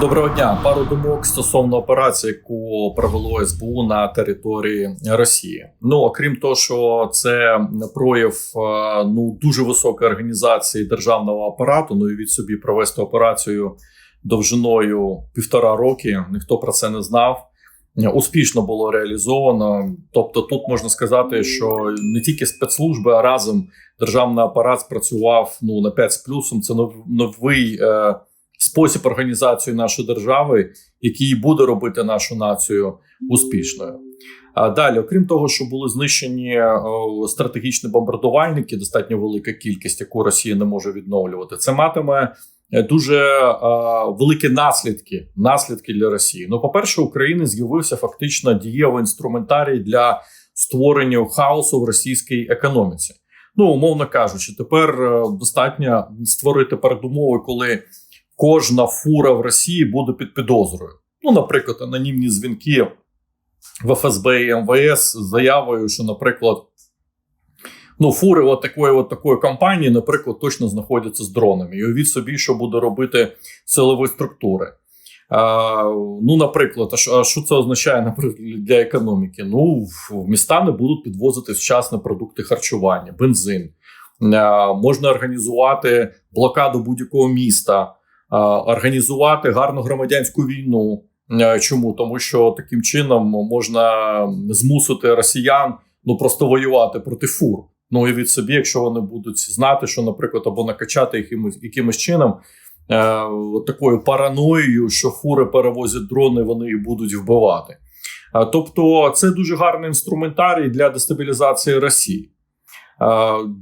Доброго дня. Пару думок стосовно операції, яку провело СБУ на території Росії. Ну окрім того, що це прояв е, ну дуже високої організації державного апарату. Ну і від собі провести операцію довжиною півтора роки. Ніхто про це не знав. Успішно було реалізовано. Тобто, тут можна сказати, що не тільки спецслужби, а разом державний апарат спрацював ну на 5 з плюсом. Це новий. Е, спосіб організації нашої держави, який буде робити нашу націю успішною. А далі, окрім того, що були знищені стратегічні бомбардувальники, достатньо велика кількість, яку Росія не може відновлювати, це матиме е, дуже великі наслідки наслідки для Росії. Ну, по перше, України з'явився фактично дієвий інструментарій для створення хаосу в російській економіці. Ну, умовно кажучи, тепер е, достатньо створити передумови, коли кожна фура в Росії буде під підозрою. Ну, наприклад, анонімні дзвінки в ФСБ і МВС з заявою, що, наприклад, ну, фури от такої от такої компанії, наприклад, точно знаходяться з дронами. І уявіть собі, що буде робити силові структури. А, Ну, наприклад, а що, це означає наприклад, для економіки? Ну, в міста не будуть підвозити вчасні продукти харчування, бензин. А, можна організувати блокаду будь-якого міста організувати гарну громадянську війну. Е, чому тому, що таким чином можна змусити росіян ну просто воювати проти фур? Ну і від собі, якщо вони будуть знати, що, наприклад, або накачати якимось якимось чином е, такою параноєю, що фури перевозять дрони, вони їх будуть вбивати. Е, тобто, це дуже гарний інструментарій для дестабілізації Росії. Е,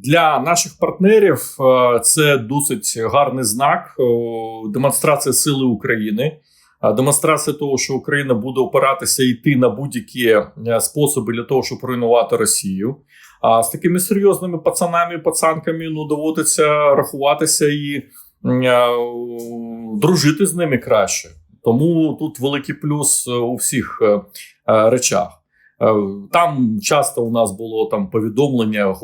для наших партнерів е, це досить гарний знак е, демонстрація сили України, демонстрація того, що Україна буде опиратися і йти на будь-які способи для того, щоб руйнувати Росію. А з такими серйозними пацанами, пацанками ну доводиться рахуватися і дружити з ними краще. Тому тут великий плюс у всіх речах. Е, там часто у нас було там повідомлення,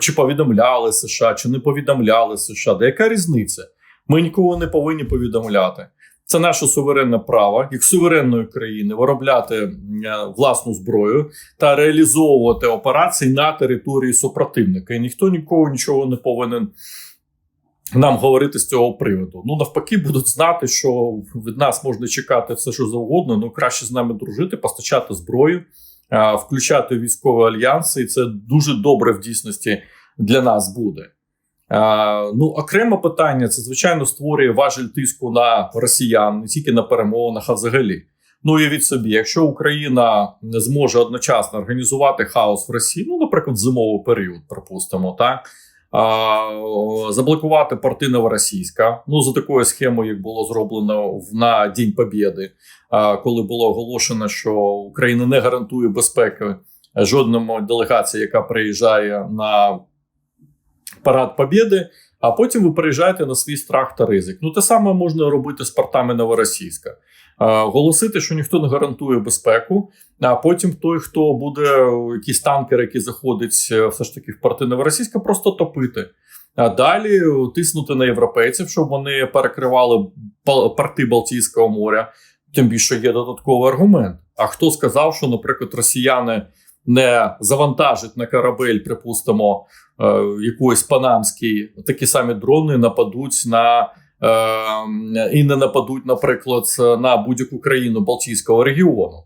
чи повідомляли США, чи не повідомляли США. Де яка різниця? Ми нікого не повинні повідомляти. Це наше суверенне право, як суверенної країни, виробляти е, власну зброю та реалізовувати операції на території супротивника. І ніхто нікого нічого не повинен нам говорити з цього приводу. Ну навпаки, будуть знати, що від нас можна чекати все, що завгодно. Ну краще з нами дружити, постачати зброю, включати військові альянси, і це дуже добре в дійсності для нас буде. Ну, окреме питання це звичайно створює важель тиску на росіян, не тільки на перемовинах, а взагалі. Ну від собі, якщо Україна не зможе одночасно організувати хаос в Росії, ну наприклад, зимовий період, припустимо, так заблокувати порти Новоросійська. Ну за такою схемою, як було зроблено на День Побєди, коли було оголошено, що Україна не гарантує безпеки жодному делегації, яка приїжджає на парад Побєди. А потім ви приїжджаєте на свій страх та ризик. Ну те саме можна робити з портами Новоросійська. Голосити, що ніхто не гарантує безпеку. А потім той, хто буде якийсь танкер, який заходить е, все ж таки в порти Новоросійська, просто топити. А далі тиснути на європейців, щоб вони перекривали порти Балтійського моря. Тим більше є додатковий аргумент. А хто сказав, що, наприклад, росіяни не завантажать на корабель, припустимо, е, якоїсь панамський такі самі дрони нападуть на Е, і не нападуть, наприклад, на будь-яку країну Балтійського регіону.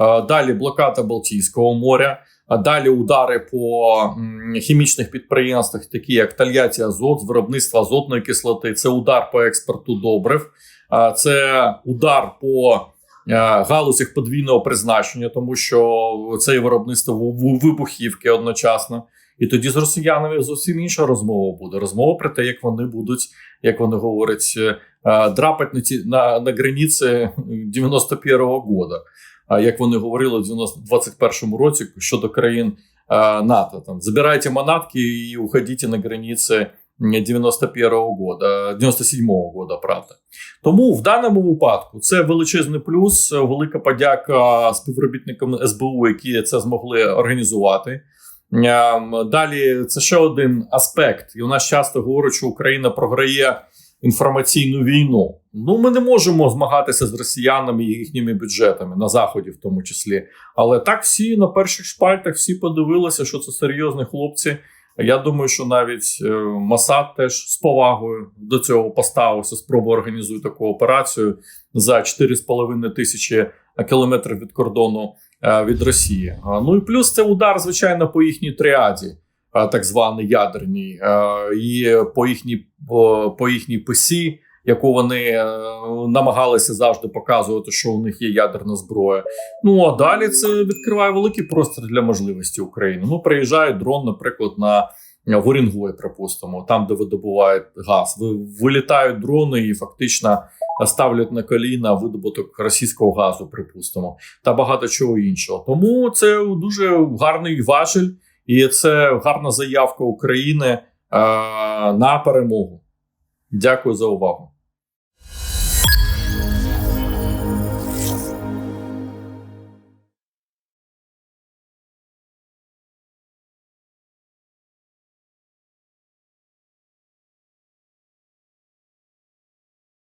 Е, далі блокада Балтійського моря. А далі удари по хімічних підприємствах, такі як Тольятті Азот, з виробництва азотної кислоти. Це удар по експорту добрив, це удар по галузях подвійного призначення, тому що це виробництво вибухівки одночасно. І тоді з росіянами зовсім інша розмова буде. Розмова про те, як вони будуть, як вони говорять, е, драпати на ті на, на границі 91-го года. А як вони говорили в 21-му році щодо країн НАТО, там забирайте манатки і уходіть на границі 91-го года, 97-го года, правда. Тому в даному випадку це величезний плюс, велика подяка співробітникам СБУ, які це змогли організувати. Далі це ще один аспект, і у нас часто говорять, що Україна програє інформаційну війну. Ну, ми не можемо змагатися з росіянами і їхніми бюджетами на заході, в тому числі. Але так всі на перших шпальтах всі подивилися, що це серйозні хлопці. Я думаю, що навіть е, Масад теж з повагою до цього поставився, Спробу організує таку операцію за 4,5 тисячі кілометрів від кордону е, від Росії. Ну і плюс це удар, звичайно, по їхній тріаді, е, так званий ядерній, е, і по їхній по їхній писі, яку вони е, намагалися завжди показувати, що у них є ядерна зброя. Ну а далі це відкриває великий простір для можливості України. Ну, приїжджає дрон, наприклад, на в припустимо, там, де видобувають газ. Вилітають дрони і фактично ставлять на коліна видобуток російського газу, припустимо, та багато чого іншого. Тому це дуже гарний важель, і це гарна заявка України е, на перемогу. Дякую за увагу.